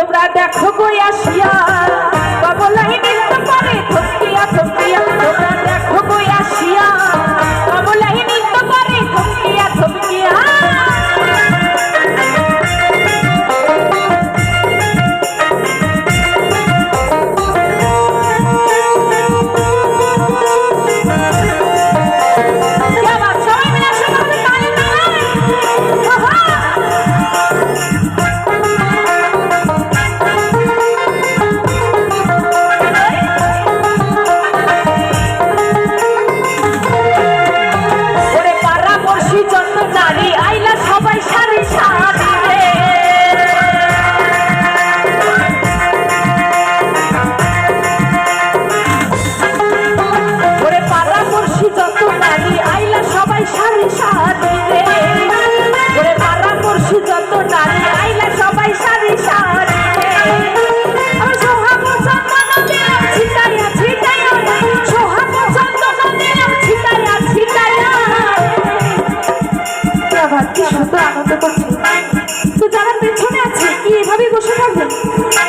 তোমরা দেখো গো আসিয়া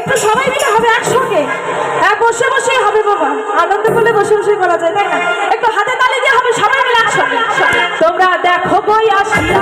একটু সবাই মিলে হবে একসঙ্গে। হ্যাঁ বসে বসেই হবে বাবা। আনন্দ করলে বসে বসে করা যায়, তাই না? একটু হাতে তালি দিয়ে হবে সবাই মিলে একসঙ্গে। তোমরা দেখো বই আসিয়া